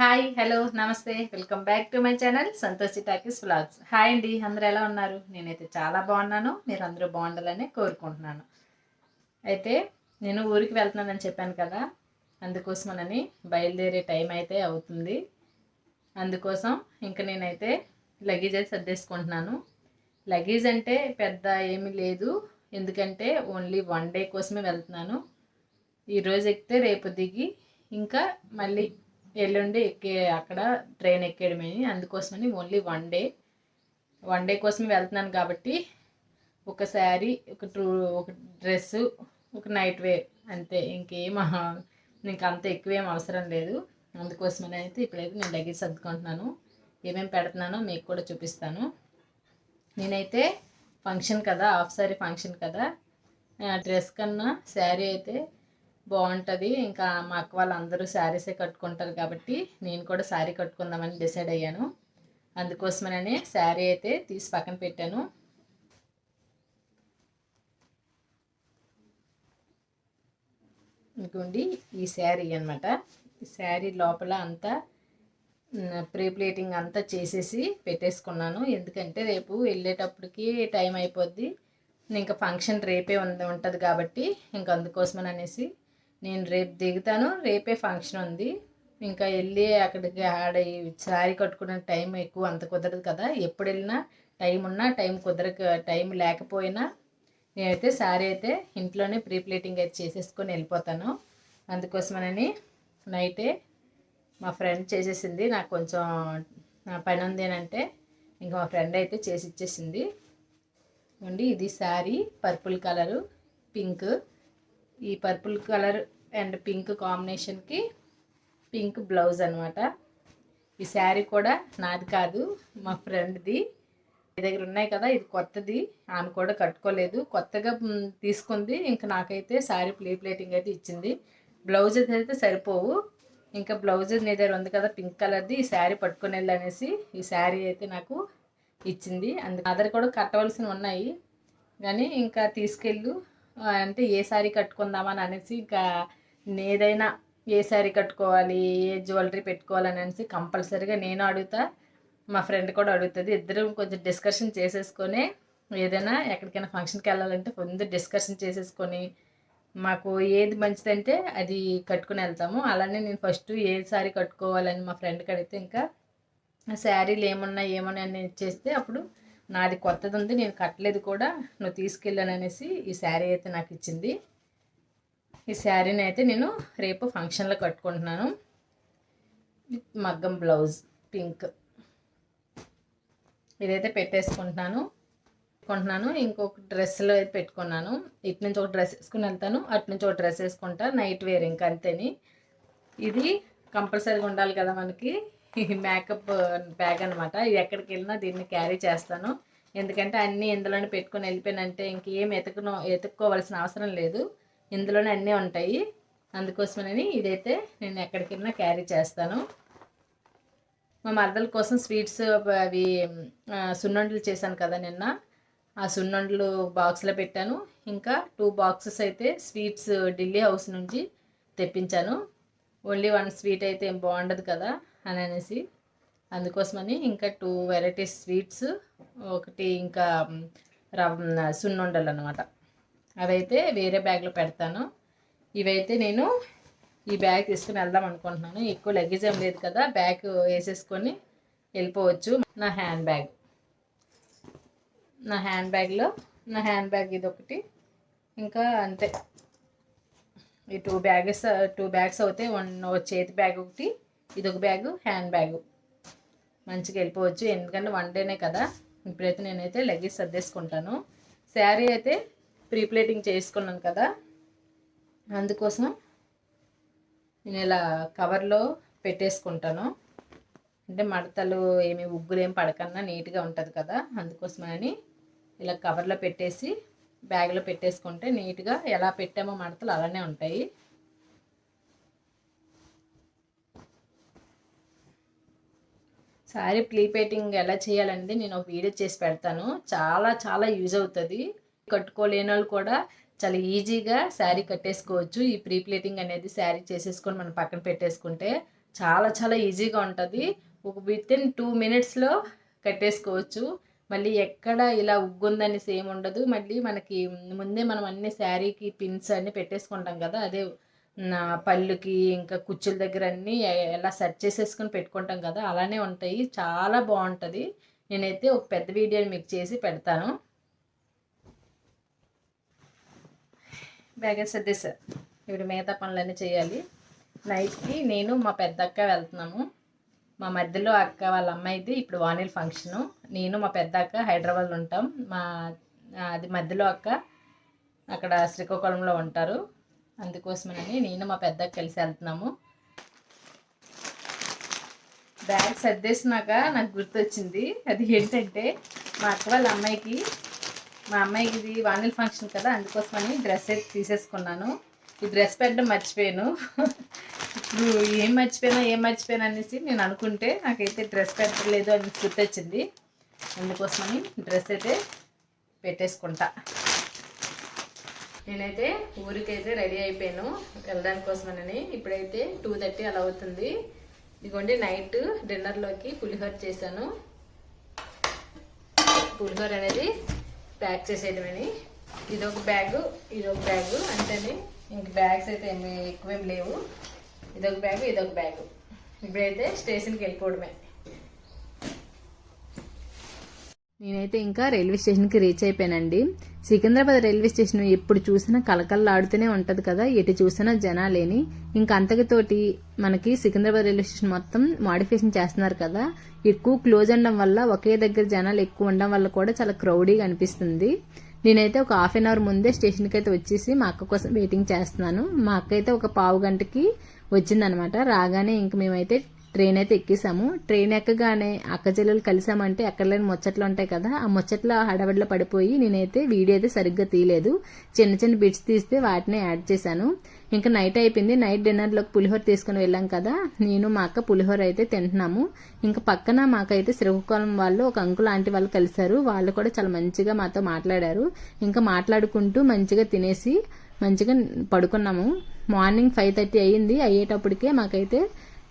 Hi hello నమస్తే. Welcome back to my channel Santoshi talkies vlogs. Hi అండి అందరు ఎలా ఉన్నారు? నేనైతే చాలా బాగున్నాను. మీరు అందరూ బాగుండాలని కోరుకుంటున్నాను. అయితే నేను ఊరికి వెళ్తున్నానని చెప్పాను కదా అందుకోసమనని బయలుదేరే టైం అయితే అవుతుంది. అందుకోసం ఇంకా నేనైతే లగేజ్ అయితే సర్దేసుకుంటున్నాను. లగేజ్ అంటే పెద్ద ఏమీ లేదు. ఎందుకంటే ఓన్లీ వన్ డే కోసమే వెళ్తున్నాను. ఈరోజు ఎక్కితే రేపు దిగి ఇంకా మళ్ళీ ఎల్లుండి ఎక్కే అక్కడ ట్రైన్ ఎక్కేయడమే. అందుకోసమని only one day. One day కోసమే వెళ్తున్నాను కాబట్టి ఒక శారీ ఒక టూ ఒక డ్రెస్సు ఒక నైట్ వేర్ అంతే. ఇంకేం ఇంక అంత ఎక్కువేం అవసరం లేదు. అందుకోసమని అయితే ఇప్పుడైతే నేను లగేజ్ సర్దుకుంటున్నాను. ఏమేమి పెడుతున్నానో మీకు కూడా చూపిస్తాను. నేనైతే ఫంక్షన్ కదా హాఫ్ శారీ ఫంక్షన్ కదా. డ్రెస్ కన్నా శారీ అయితే బాగుంటుంది. ఇంకా మా అక్క వాళ్ళందరూ శారీసే కట్టుకుంటారు కాబట్టి నేను కూడా శారీ కట్టుకుందామని డిసైడ్ అయ్యాను. అందుకోసమనే శారీ అయితే తీసి పక్కన పెట్టాను. ఇంకోండి ఈ శారీ అనమాట ఈ శారీ లోపల అంతా ప్రీ ప్లేటింగ్ అంతా చేసేసి పెట్టేసుకున్నాను. ఎందుకంటే రేపు వెళ్ళేటప్పటికి టైం అయిపోద్ది. ఇంకా ఫంక్షన్ రేపే ఉంది ఉంటుంది కాబట్టి ఇంక అందుకోసమని అనేసి నేను రేపు దిగుతాను రేపే ఫంక్షన్ ఉంది. ఇంకా వెళ్ళి అక్కడికి ఆడ శారీ కట్టుకునే టైం ఎక్కువ అంత కుదరదు కదా. ఎప్పుడు వెళ్ళినా టైం ఉన్నా టైం కుదరక టైం లేకపోయినా నేనైతే శారీ అయితే ఇంట్లోనే ప్రీ ప్లేటింగ్ అయితే చేసేసుకొని వెళ్ళిపోతాను. అందుకోసమనని నైటే మా ఫ్రెండ్ చేసేసింది. నాకు కొంచెం నా పని ఉంది అంటే ఇంకా మా ఫ్రెండ్ అయితే చేసి ఇచ్చేసింది. ఉండి ఇది శారీ పర్పుల్ కలరు పింక్ ఈ పర్పుల్ కలర్ అండ్ పింక్ కాంబినేషన్కి పింక్ బ్లౌజ్ అనమాట ఈ శారీ కూడా నాది కాదు మా ఫ్రెండ్ది. మీ దగ్గర ఉన్నాయి కదా ఇది కొత్తది ఆమె కూడా కట్టుకోలేదు. కొత్తగా తీసుకుంది. ఇంకా నాకైతే శారీ ప్లే ప్లేటింగ్ అయితే ఇచ్చింది. బ్లౌజ్ అయితే సరిపోవు. ఇంకా బ్లౌజ్ నీ దగ్గర ఉంది కదా పింక్ కలర్ది ఈ శారీ పట్టుకొని వెళ్ళనేసి ఈ శారీ అయితే నాకు ఇచ్చింది. అందుకు అదర్ కూడా కట్టవలసినవి ఉన్నాయి. కానీ ఇంకా తీసుకెళ్ళు. అంటే ఏ శారీ కట్టుకుందామని అనేసి ఇంకా ఏదైనా ఏ శారీ కట్టుకోవాలి ఏ జ్యువెలరీ పెట్టుకోవాలని అనేసి కంపల్సరీగా నేను అడుగుతా. మా ఫ్రెండ్ కూడా అడుగుతుంది. ఇద్దరం కొంచెం డిస్కషన్ చేసేసుకొని ఏదైనా ఎక్కడికైనా ఫంక్షన్కి వెళ్ళాలంటే ముందు డిస్కషన్ చేసేసుకొని మాకు ఏది మంచిదంటే అది కట్టుకుని వెళ్తాము. అలానే నేను ఫస్ట్ ఏ శారీ కట్టుకోవాలని మా ఫ్రెండ్కి అడిగితే ఇంకా శారీలు ఏమున్నా ఏమన్నా అని అప్పుడు నాది కొత్తది ఉంది నేను కట్టలేదు కూడా నువ్వు తీసుకెళ్ళాను అనేసి ఈ శారీ అయితే నాకు ఇచ్చింది. ఈ శారీని అయితే నేను రేపు ఫంక్షన్లో కట్టుకుంటున్నాను. మగ్గం బ్లౌజ్ పింక్. ఇదైతే పెట్టేసుకుంటున్నాను. పెట్టుకుంటున్నాను ఇంకొక డ్రెస్లో అయితే పెట్టుకున్నాను. ఇటు నుంచి ఒక డ్రెస్ వేసుకుని వెళ్తాను అటు నుంచి ఒక డ్రెస్ వేసుకుంటా. నైట్ వేర్ ఇంకా అంతేని. ఇది కంపల్సరీగా ఉండాలి కదా మనకి. మేకప్ బ్యాగ్ అనమాట ఇది ఎక్కడికి వెళ్ళినా దీన్ని క్యారీ చేస్తాను. ఎందుకంటే అన్నీ ఇందులోనే పెట్టుకొని వెళ్ళిపోయినంటే ఇంకేం ఎతుకునో ఎతుక్కోవాల్సిన అవసరం లేదు. ఇందులోనే అన్నీ ఉంటాయి. అందుకోసమని ఇదైతే నేను ఎక్కడికి వెళ్ళినా క్యారీ చేస్తాను. మా మరదల కోసం స్వీట్స్ అవి సున్నుండలు చేశాను కదా నిన్న. ఆ సున్నుండలు బాక్స్లో పెట్టాను. ఇంకా టూ బాక్సెస్ అయితే స్వీట్స్ ఢిల్లీ హౌస్ నుంచి తెప్పించాను. ఓన్లీ వన్ స్వీట్ అయితే ఏం బాగుండదు కదా అని అనేసి. అందుకోసమని ఇంకా టూ వెరైటీస్ స్వీట్స్ ఒకటి ఇంకా రవ సున్నుండలు అనమాట అవైతే వేరే బ్యాగ్లో పెడతాను. ఇవైతే నేను ఈ బ్యాగ్ తీసుకుని వెళ్దాం అనుకుంటున్నాను. ఎక్కువ లగేజ్ ఏం లేదు కదా బ్యాగ్ వేసేసుకొని వెళ్ళిపోవచ్చు. నా హ్యాండ్ బ్యాగ్. నా హ్యాండ్ బ్యాగ్లో నా హ్యాండ్ బ్యాగ్ ఇది ఒకటి ఇంకా అంతే. ఈ టూ బ్యాగెస్ టూ బ్యాగ్స్ అవుతాయి. వన్ చేతి బ్యాగ్ ఒకటి ఇది ఒక బ్యాగ్ హ్యాండ్ బ్యాగ్ మంచిగా వెళ్ళిపోవచ్చు. ఎందుకంటే వన్ డేనే కదా. ఇప్పుడైతే నేనైతే లగేజ్ సర్దేసుకుంటాను. శారీ అయితే ప్రీప్లేటింగ్ చేసుకున్నాను కదా. అందుకోసం నేను ఇలా కవర్లో పెట్టేసుకుంటాను. అంటే మడతలు ఏమి ఉగ్గులు ఏం పడకన్నా నీట్గా ఉంటుంది కదా. అందుకోసమని ఇలా కవర్లో పెట్టేసి బ్యాగ్లో పెట్టేసుకుంటే నీట్గా ఎలా పెట్టామో మడతలు అలానే ఉంటాయి. శారీ ప్లీ పేటింగ్ ఎలా చేయాలండి నేను ఒక వీడియో చేసి పెడతాను. చాలా చాలా యూజ్ అవుతుంది. కట్టుకోలేని వాళ్ళు కూడా చాలా ఈజీగా శారీ కట్టేసుకోవచ్చు. ఈ ప్రీ ప్లేటింగ్ అనేది శారీ చేసేసుకొని మనం పక్కన పెట్టేసుకుంటే చాలా చాలా ఈజీగా ఉంటుంది. ఒక విత్ ఇన్ టూ మినిట్స్లో కట్టేసుకోవచ్చు. మళ్ళీ ఎక్కడ ఇలా ఉగ్గుందని సేమ్ ఉండదు. మళ్ళీ మనకి ముందే మనం అన్ని శారీకి పిన్స్ అన్ని పెట్టేసుకుంటాం కదా అదే పళ్ళుకి ఇంకా కుచ్చుల దగ్గర అన్నీ ఎలా సెట్ చేసేసుకొని పెట్టుకుంటాం కదా అలానే ఉంటాయి. చాలా బాగుంటుంది. నేనైతే ఒక పెద్ద వీడియోని మీకు చేసి పెడతాను. బ్యాగ్ సర్దేశారు ఇప్పుడు మిగతా పనులన్నీ చేయాలి. నైట్కి నేను మా పెద్ద అక్క వెళ్తున్నాము. మా మధ్యలో అక్క వాళ్ళ అమ్మాయిది ఇప్పుడు వానిల్ ఫంక్షను. నేను మా పెద్ద అక్క హైదరాబాద్లో ఉంటాం. మా అది మధ్యలో అక్క అక్కడ శ్రీకాకుళంలో ఉంటారు. అందుకోసమని నేను మా పెద్ద అక్క కలిసి వెళ్తున్నాము. బ్యాగ్ సర్దేసినాక నాకు గుర్తొచ్చింది. అది ఏంటంటే మా అక్క వాళ్ళ అమ్మాయికి మా అమ్మాయికి ఇది వానిల్ ఫంక్షన్ కదా అందుకోసమని డ్రెస్ అయితే తీసేసుకున్నాను. ఈ డ్రెస్ పెట్టడం మర్చిపోయాను. ఇప్పుడు ఏం మర్చిపోయినా ఏం మర్చిపోయినా అనేసి నేను అనుకుంటే నాకైతే డ్రెస్ పెట్టలేదు అని గుర్తొచ్చింది. అందుకోసమని డ్రెస్ అయితే పెట్టేసుకుంటా. నేనైతే ఊరికైతే రెడీ అయిపోయాను. వెళ్ళడానికి కోసమని ఇప్పుడైతే టూ థర్టీ అలా అవుతుంది. ఇదిగోండి నైట్ డిన్నర్లోకి పులిహోర చేశాను. పులిహోర అనేది ప్యాక్ చేసేయడమని. ఇదొక బ్యాగు ఇదొక బ్యాగు అంతేనే ఇంక బ్యాగ్స్ అయితే ఏమి ఎక్కువేం లేవు. ఇదొక బ్యాగ్ ఇదొక బ్యాగ్. ఇప్పుడైతే స్టేషన్కి వెళ్ళిపోవడమే. నేనైతే ఇంకా రైల్వే స్టేషన్కి రీచ్ అయిపోయానండి. సికింద్రాబాద్ రైల్వే స్టేషన్ ఎప్పుడు చూసినా కలకల్లాడుతూనే ఉంటుంది కదా ఎటు చూసినా జనాలేని. ఇంకా అంతటితోటి మనకి సికింద్రాబాద్ రైల్వే స్టేషన్ మొత్తం మాడిఫికేషన్ చేస్తున్నారు కదా ఎక్కువ క్లోజ్ ఉండడం వల్ల ఒకే దగ్గర జనాలు ఎక్కువ ఉండడం వల్ల కూడా చాలా క్రౌడీగా అనిపిస్తుంది. నేనైతే ఒక హాఫ్ అన్ అవర్ ముందే స్టేషన్కి అయితే వచ్చేసి మా అక్క కోసం వెయిటింగ్ చేస్తున్నాను. మా అక్క అయితే ఒక పావు గంటకి వచ్చిందనమాట. రాగానే ఇంక మేమైతే ట్రైన్ అయితే ఎక్కేసాము. ట్రైన్ ఎక్కగానే అక్క చెల్లెలు కలిసామంటే ఎక్కడ లేని ముచ్చట్లు ఉంటాయి కదా ఆ ముచ్చట్లో హడవడిలో పడిపోయి నేనైతే వీడియో అయితే సరిగ్గా తీయలేదు. చిన్న చిన్న బిట్స్ తీస్తే వాటిని యాడ్ చేశాను. ఇంకా నైట్ అయిపోయింది. నైట్ డిన్నర్లోకి పులిహోర తీసుకుని వెళ్ళాం కదా నేను మా అక్క పులిహోర అయితే తింటున్నాము. ఇంకా పక్కన మాకైతే శ్రీకాకుళం వాళ్ళు ఒక అంకుల్ ఆంటీ వాళ్ళు కలిశారు. వాళ్ళు కూడా చాలా మంచిగా మాతో మాట్లాడారు. ఇంకా మాట్లాడుకుంటూ మంచిగా తినేసి మంచిగా పడుకున్నాము. మార్నింగ్ ఫైవ్ థర్టీ అయ్యింది. అయ్యేటప్పటికే మాకైతే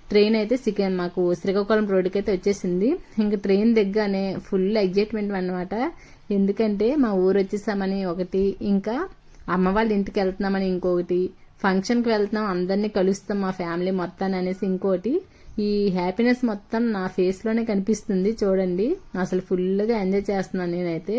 ట్రైన్ అయితే సికిం మాకు శ్రీకాకుళం రోడ్డుకి అయితే వచ్చేసింది. ఇంకా ట్రైన్ దగ్గరనే ఫుల్ ఎగ్జైట్మెంట్ అనమాట ఎందుకంటే మా ఊరు వచ్చేసామని ఒకటి ఇంకా అమ్మ వాళ్ళ ఇంటికి వెళ్తున్నామని ఇంకొకటి ఫంక్షన్కి వెళ్తున్నాం అందరినీ కలుస్తాం మా ఫ్యామిలీ మొత్తాన్ని అనేసి ఇంకోటి. ఈ హ్యాపీనెస్ మొత్తం నా ఫేస్లోనే కనిపిస్తుంది చూడండి. అసలు ఫుల్గా ఎంజాయ్ చేస్తున్నాను నేనైతే.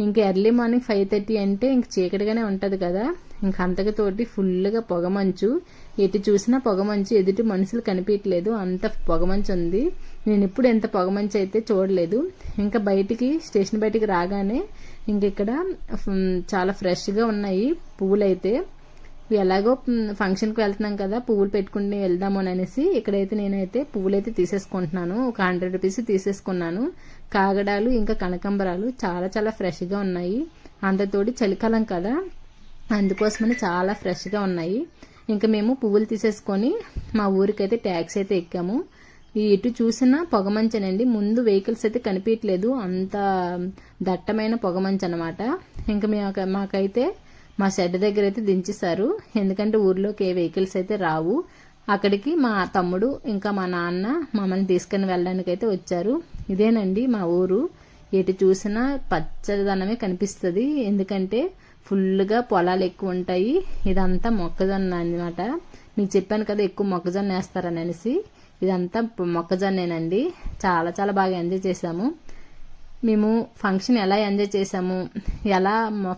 ఇంకా ఎర్లీ మార్నింగ్ ఫైవ్ థర్టీ అంటే ఇంక చీకటిగానే ఉంటుంది కదా. ఇంక అంతకతోటి ఫుల్గా పొగమంచు. ఎటు చూసినా పొగమంచు ఎదుటి మనుషులు కనిపించట్లేదు అంత పొగమంచు ఉంది. నేను ఇప్పుడు ఎంత పొగమంచు అయితే చూడలేదు. ఇంకా బయటికి స్టేషన్ బయటికి రాగానే ఇంక ఇక్కడ చాలా ఫ్రెష్గా ఉన్నాయి పువ్వులు అయితే ఎలాగో ఫంక్షన్కి వెళ్తున్నాం కదా పువ్వులు పెట్టుకుని వెళ్దాము అనేసి ఇక్కడైతే నేనైతే పువ్వులు అయితే తీసేసుకుంటున్నాను. ఒక హండ్రెడ్ రూపీస్ తీసేసుకున్నాను. కాగడాలు ఇంకా కనకంబరాలు చాలా చాలా ఫ్రెష్గా ఉన్నాయి. అంతతోటి చలికాలం కదా. అందుకోసమని చాలా ఫ్రెష్గా ఉన్నాయి. ఇంకా మేము పువ్వులు తీసేసుకొని మా ఊరికైతే ట్యాక్సీ అయితే ఎక్కాము. ఎటు చూసినా పొగమంచనండి. ముందు వెహికల్స్ అయితే కనిపించట్లేదు. అంత దట్టమైన పొగమంచు అనమాట ఇంకా మేము మాకైతే మా షెడ్ దగ్గర అయితే దించేశారు. ఎందుకంటే ఊర్లోకి ఏ వెహికల్స్ అయితే రావు. అక్కడికి మా తమ్ముడు ఇంకా మా నాన్న మమ్మల్ని తీసుకుని వెళ్ళడానికి అయితే వచ్చారు. ఇదేనండి మా ఊరు. ఎటు చూసినా పచ్చదనమే కనిపిస్తుంది. ఎందుకంటే ఫుల్గా పొలాలు ఎక్కువ ఉంటాయి ఇదంతా మొక్కజొన్న అనమాట మీకు చెప్పాను కదా ఎక్కువ మొక్కజొన్న వేస్తారని అనేసి. ఇదంతా మొక్కజొన్నేనండి. చాలా చాలా బాగా ఎంజాయ్ చేసాము మేము ఫంక్షన్ ఎలా ఎంజాయ్ చేసాము ఎలా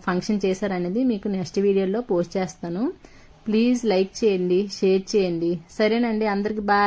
ఫంక్షన్ చేశారనేది మీకు నెక్స్ట్ వీడియోలో పోస్ట్ చేస్తాను. ప్లీజ్ లైక్ చేయండి షేర్ చేయండి. సరేనండి అందరికి బాయ్.